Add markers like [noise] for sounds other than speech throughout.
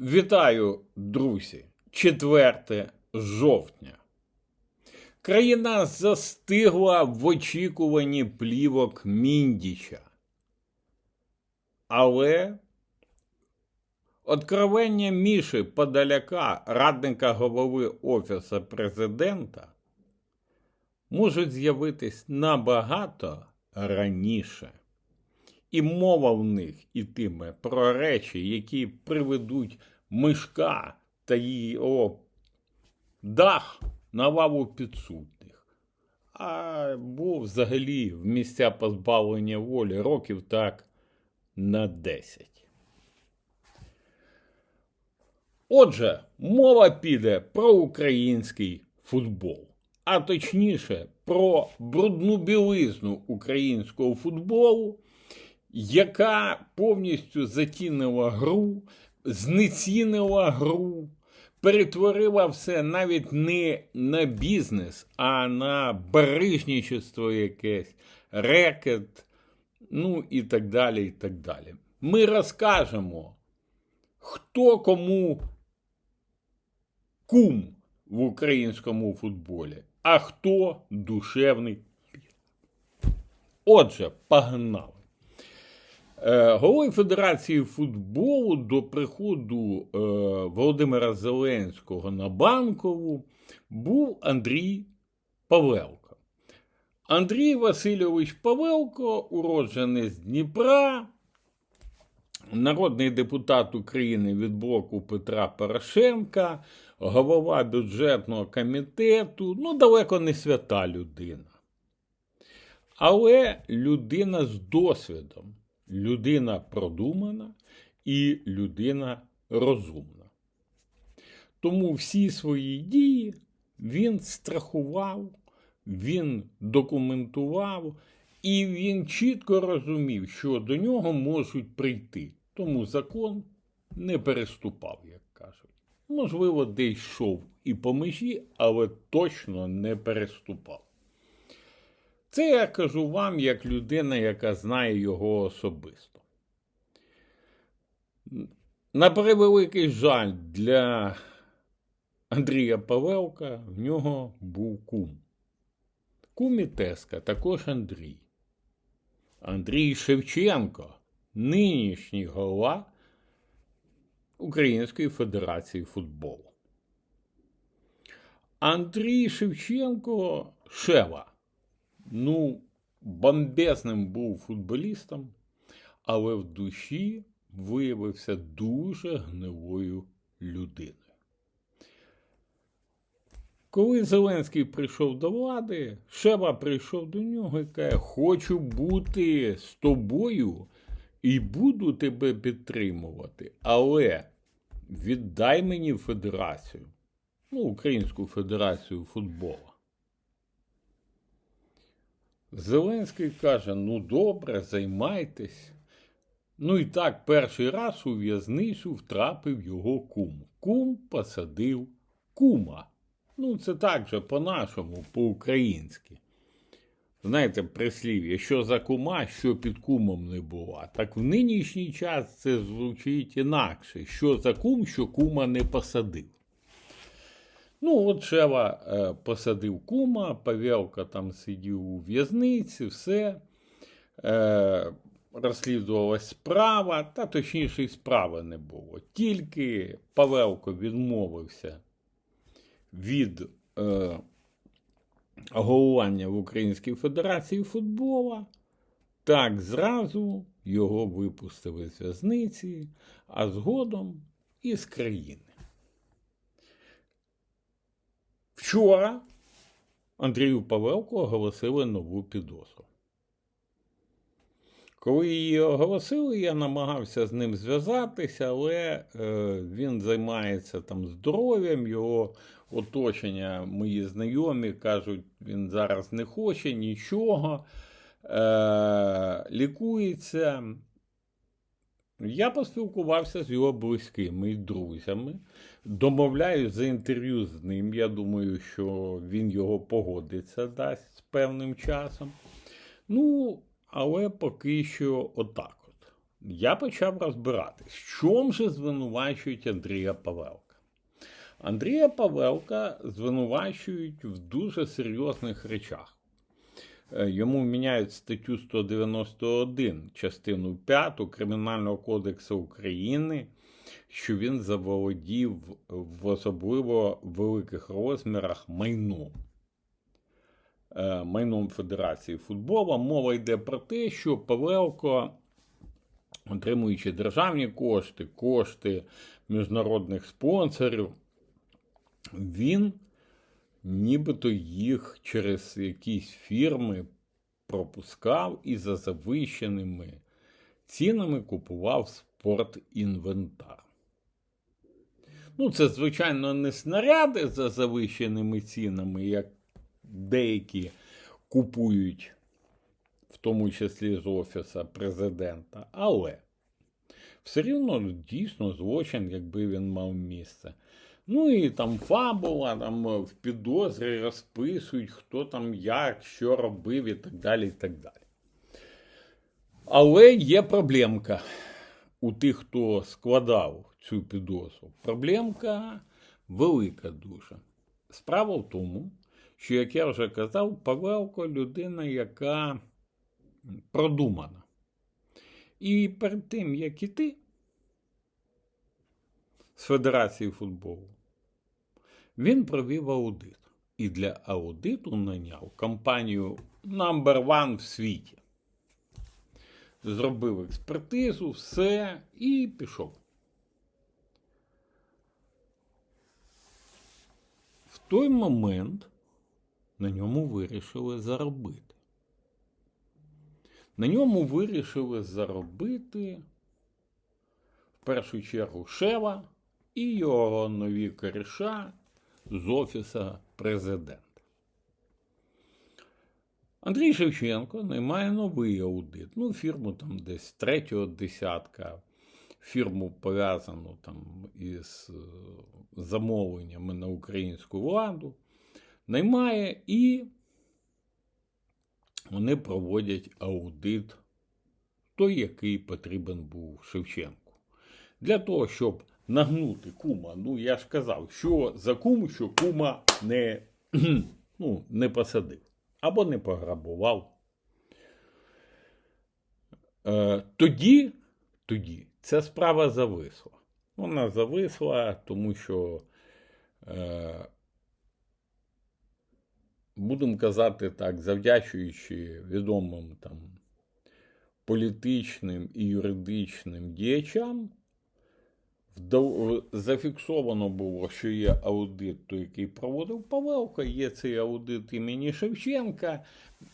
Вітаю, друзі! 4 жовтня. Країна застигла в очікуванні плівок Міндіча. Але откровення Міші Подоляка, радника голови Офісу президента, можуть з'явитись набагато раніше. І мова в них ітиме про речі, які приведуть мишка та його дах на лаву підсудних. Або взагалі в місця позбавлення волі років так на 10. Отже, мова піде про український футбол, а точніше про брудну білизну українського футболу, яка повністю затінила гру, знецінила гру, перетворила все навіть не на бізнес, а на барижничество якесь, рекет, ну і так далі. і так далі. Ми розкажемо, хто кому кум в українському футболі, а хто душевний. Отже, погнали. Е, Головою Федерації футболу до приходу е, Володимира Зеленського на банкову був Андрій Павелко. Андрій Васильович Павелко, уродженець Дніпра, народний депутат України від блоку Петра Порошенка, голова бюджетного комітету, ну, далеко не свята людина. Але людина з досвідом, людина продумана і людина розумна. Тому всі свої дії він страхував, він документував, і він чітко розумів, що до нього можуть прийти. Тому закон не переступав, як кажуть. Можливо, десь йшов і по межі, але точно не переступав. Це я кажу вам як людина, яка знає його особисто. На превеликий жаль для Андрія Павелка в нього був кум. Кум і Теска, також Андрій. Андрій Шевченко, нинішній голова Української Федерації футболу. Андрій Шевченко Шева. Ну, бомбезним був футболістом, але в душі виявився дуже гнилою людиною. Коли Зеленський прийшов до влади, Шева прийшов до нього і каже: Хочу бути з тобою і буду тебе підтримувати, але віддай мені федерацію, ну, Українську федерацію футболу. Зеленський каже: ну добре, займайтесь. Ну і так, перший раз у в'язницю втрапив його кум. Кум посадив кума. Ну, це так же по-нашому, по-українськи. Знаєте, прислів'я, що за кума, що під кумом не була. Так в нинішній час це звучить інакше. Що за кум, що кума не посадив. Ну, от Шева е, посадив кума, Павелка там сидів у в'язниці, все. Е, розслідувалась справа, та точніше, і справи не було. Тільки Павелко відмовився від е, головування в Українській Федерації футбола, так зразу його випустили з в'язниці, а згодом і з країни. Вчора Андрію Павелку оголосили нову підозру. Коли її оголосили, я намагався з ним зв'язатися, але е, він займається там здоров'ям, його оточення, мої знайомі кажуть, він зараз не хоче нічого, е, лікується. Я поспілкувався з його близькими і друзями. Домовляюсь за інтерв'ю з ним. Я думаю, що він його погодиться дасть з певним часом. Ну, але поки що отак от. я почав розбиратись, в чому же звинувачують Андрія Павелка. Андрія Павелка звинувачують в дуже серйозних речах. Е, Йому міняють статтю 191, частину 5 Кримінального кодексу України, що він заволодів в особливо великих розмірах майном. Е, Майном Федерації футболу. Мова йде про те, що Павелко, отримуючи державні кошти, кошти міжнародних спонсорів, він нібито їх через якісь фірми пропускав і за завищеними цінами купував спортінвентар. Ну, це, звичайно, не снаряди за завищеними цінами, як деякі купують, в тому числі з Офіса президента, але все рівно дійсно злочин, якби він мав місце. Ну і там фабула, там в підозрі розписують, хто там як, що робив і так далі. і так далі. Але є проблемка у тих, хто складав цю підозру. Проблемка велика дуже. Справа в тому, що, як я вже казав, Павелко людина, яка продумана. І перед тим, як іти з Федерації футболу, він провів аудит. І для аудиту наняв компанію Number One в світі. Зробив експертизу, все і пішов. В той момент на ньому вирішили заробити. На ньому вирішили заробити в першу чергу Шева і його нові коріша з Офіса президента. Андрій Шевченко наймає новий аудит. Ну, фірму там десь третього десятка, фірму пов'язану там із е, замовленнями на українську владу. Наймає і вони проводять аудит, той, який потрібен був Шевченку. Для того, щоб нагнути кума, ну я ж казав, що за кум, що кума не, [clears throat] ну, не посадив або не пограбував. Е, тоді, тоді ця справа зависла. Вона зависла, тому що, е, будемо казати так, завдячуючи відомим там політичним і юридичним діячам, зафіксовано було, що є аудит, той, який проводив Павелко, є цей аудит імені Шевченка.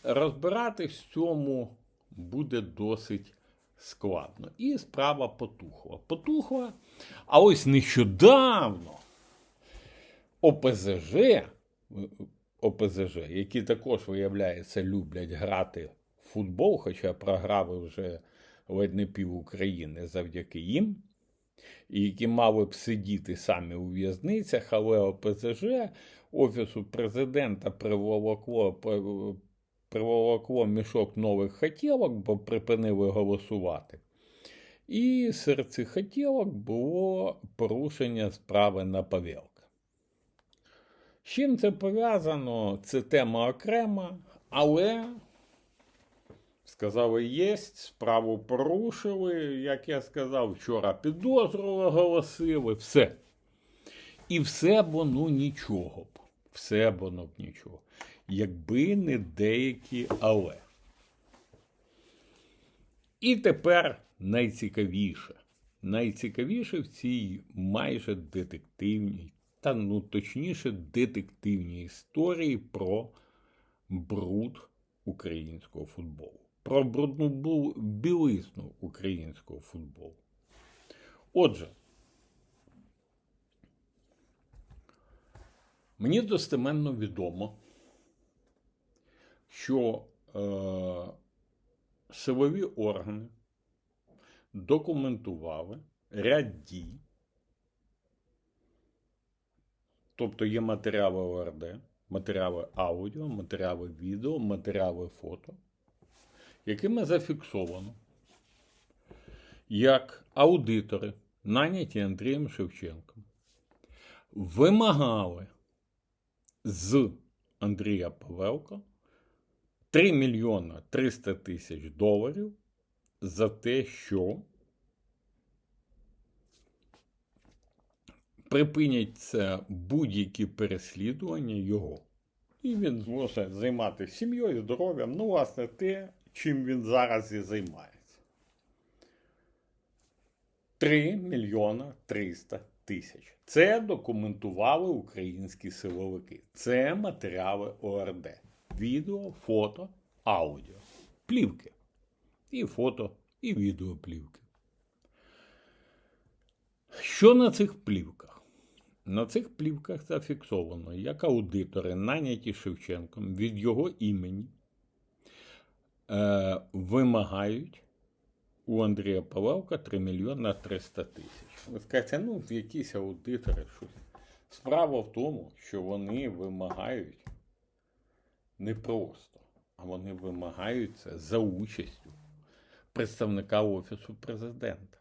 Розбиратись в цьому буде досить складно. І справа потухла. Потухла. А ось нещодавно ОПЗЖ, ОПЗЖ, які також, виявляється, люблять грати в футбол, хоча програли вже ледь не пів України завдяки їм, які мали б сидіти самі у в'язницях, але ОПЗЖ Офісу президента приволокло, приволокло мішок нових хотілок, бо припинили голосувати. І серед цих хотілок було порушення справи на Павелка. З чим це пов'язано? Це тема окрема, але сказали, єсть, справу порушили, як я сказав, вчора підозру оголосили, все. І все воно нічого б. Все воно б нічого. Якби не деякі але. І тепер найцікавіше. Найцікавіше в цій майже детективній, та ну точніше, детективній історії про бруд українського футболу. Про брудну білизну українського футболу. Отже, мені достеменно відомо, що е, силові органи документували ряд дій, тобто є матеріали ОРД, матеріали аудіо, матеріали відео, матеріали фото, якими зафіксовано, як аудитори, наняті Андрієм Шевченком, вимагали з Андрія Павелка 3 мільйона 300 тисяч доларів за те, що припиняться будь-які переслідування його. І він зможе займатися сім'єю, здоров'ям, ну, власне, те, чим він зараз і займається. 3 мільйона 300 тисяч. Це документували українські силовики. Це матеріали ОРД. Відео, фото, аудіо, плівки. І фото, і відеоплівки. Що на цих плівках? На цих плівках зафіксовано, як аудитори, наняті Шевченком від його імені, е, вимагають у Андрія Павелка 3 мільйона 300 тисяч. Ви скажете, ну, якісь аудитори щось. Справа в тому, що вони вимагають не просто, а вони вимагають це за участю представника Офісу президента.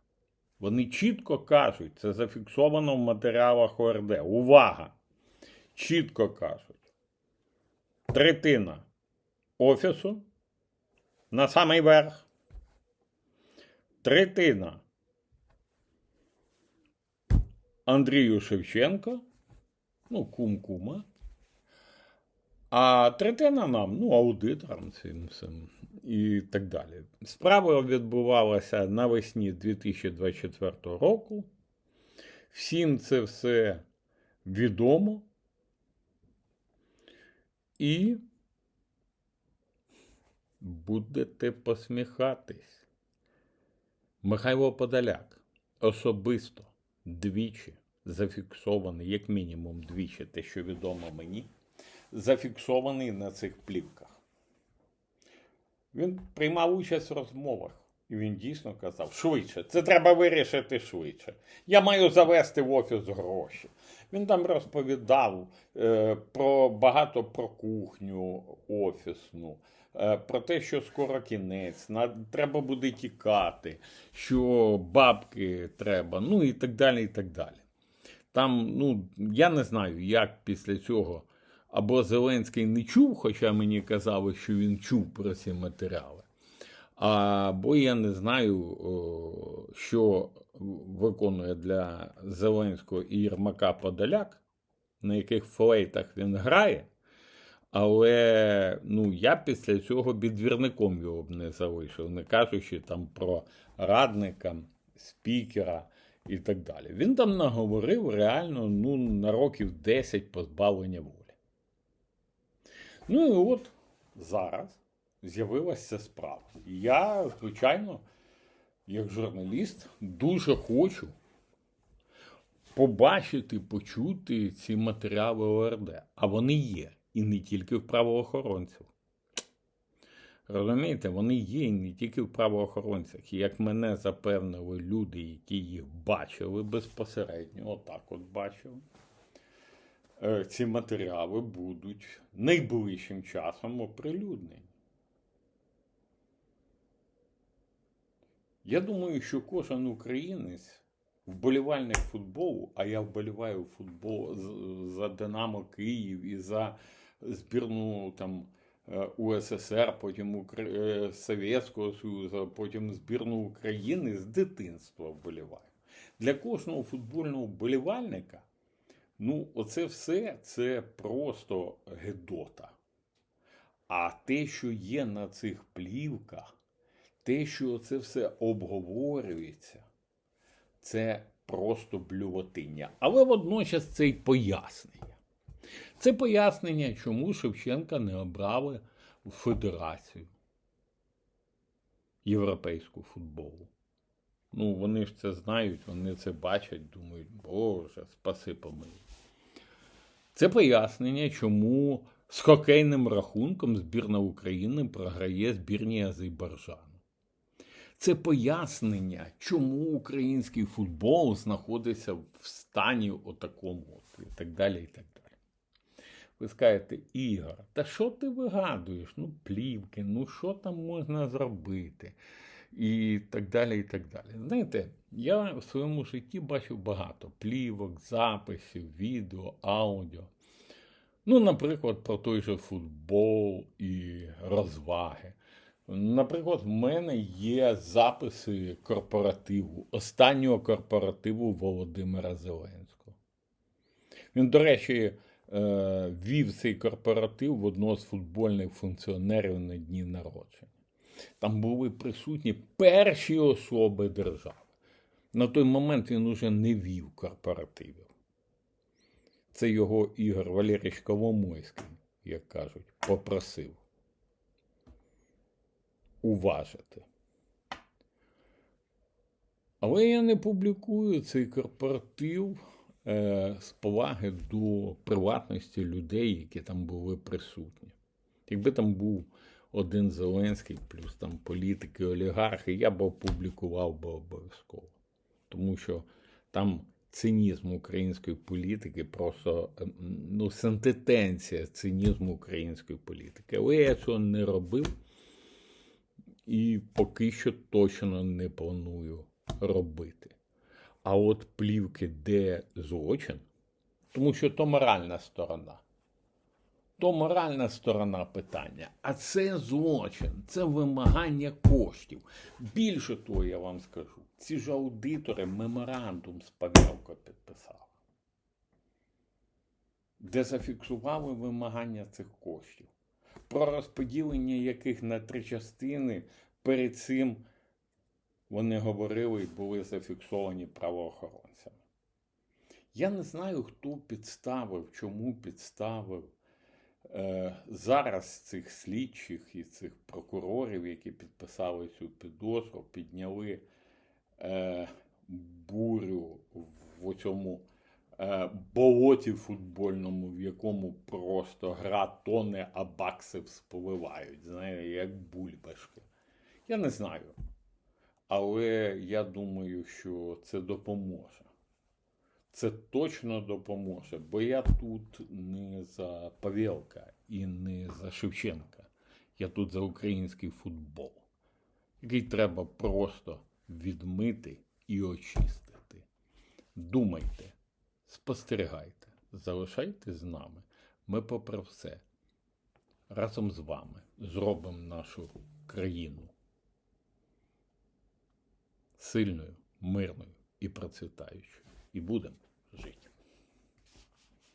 Вони чітко кажуть, це зафіксовано в матеріалах ОРД. Увага! Чітко кажуть. Третина Офісу на самий верх. Третина Андрію Шевченко, ну, кум кума. А третина нам, ну, аудиторам цим всім і так далі. Справа відбувалася навесні 2024 року. Всім це все відомо. І будете посміхатись. Михайло Подоляк особисто двічі зафіксований, як мінімум двічі, те, що відомо мені, зафіксований на цих плівках. Він приймав участь в розмовах, і він дійсно казав: швидше, це треба вирішити швидше. Я маю завести в офіс гроші. Він там розповідав е, про багато про кухню офісну, про те, що скоро кінець, треба буде тікати, що бабки треба, ну і так далі. і так далі. Там, ну, я не знаю, як після цього або Зеленський не чув, хоча мені казали, що він чув про ці матеріали. Або я не знаю, що виконує для Зеленського і Єрмака Подоляк, на яких флейтах він грає. Але ну, я після цього підвірником його б не залишив, не кажучи там про радника, спікера і так далі. Він там наговорив реально ну, на років 10 позбавлення волі. Ну і от зараз з'явилася справа. Я, звичайно, як журналіст, дуже хочу побачити, почути ці матеріали ОРД. А вони є. І не тільки в правоохоронців. Розумієте, вони є і не тільки в правоохоронцях. І як мене запевнили люди, які їх бачили безпосередньо, отак от бачили. Е, ці матеріали будуть найближчим часом оприлюднені. Я думаю, що кожен українець, вболівальник футболу, а я вболіваю футбол за Динамо Київ і за збірну там е, УССР, потім е, Совєтського Союзу, потім збірну України з дитинства вболіваю. Для кожного футбольного вболівальника Ну, оце все це просто гедота. А те, що є на цих плівках, те, що це все обговорюється, це просто блювотиння. Але водночас це й пояснення. Це пояснення, чому Шевченка не обрали в Федерацію європейського футболу. Ну, вони ж це знають, вони це бачать, думають, Боже, спаси помилуй. Це пояснення, чому з хокейним рахунком збірна України програє збірні Азербайджану. Це пояснення, чому український футбол знаходиться в стані отакому і так далі. і так далі. Ви скажете, Ігор, та що ти вигадуєш? Ну, плівки, ну що там можна зробити? і так далі. і так далі. Знаєте, я в своєму житті бачив багато плівок, записів, відео, аудіо. Ну, наприклад, про той же футбол і розваги. Наприклад, в мене є записи корпоративу, останнього корпоративу Володимира Зеленського. Він, до речі, вів цей корпоратив в одного з футбольних функціонерів на дні народження. Там були присутні перші особи держави. На той момент він уже не вів корпоративів. Це його Ігор Валерійович Коломойський, як кажуть, попросив уважити. Але я не публікую цей корпоратив е, з поваги до приватності людей, які там були присутні. Якби там був один Зеленський, плюс там політики, олігархи, я б опублікував би обов'язково. Тому що там цинізм української політики, просто ем, ну, синтетенція цинізму української політики. Але я цього не робив і поки що точно не планую робити. А от плівки, де злочин, тому що то моральна сторона. То моральна сторона питання. А це злочин, це вимагання коштів. Більше того, я вам скажу, ці ж аудитори меморандум з Павелко підписали, де зафіксували вимагання цих коштів, про розподілення яких на три частини перед цим вони говорили і були зафіксовані правоохоронцями. Я не знаю, хто підставив, чому підставив е, зараз цих слідчих і цих прокурорів, які підписали цю підозру, підняли е, бурю в цьому е, болоті футбольному, в якому просто гра тоне, а бакси вспливають, знаєте, як бульбашки. Я не знаю. Але я думаю, що це допоможе. Це точно допоможе, бо я тут не за Павелка і не за Шевченка. Я тут за український футбол, який треба просто відмити і очистити. Думайте, спостерігайте, залишайтесь з нами. Ми, попри все, разом з вами зробимо нашу країну сильною, мирною і процвітаючою. І будемо жити.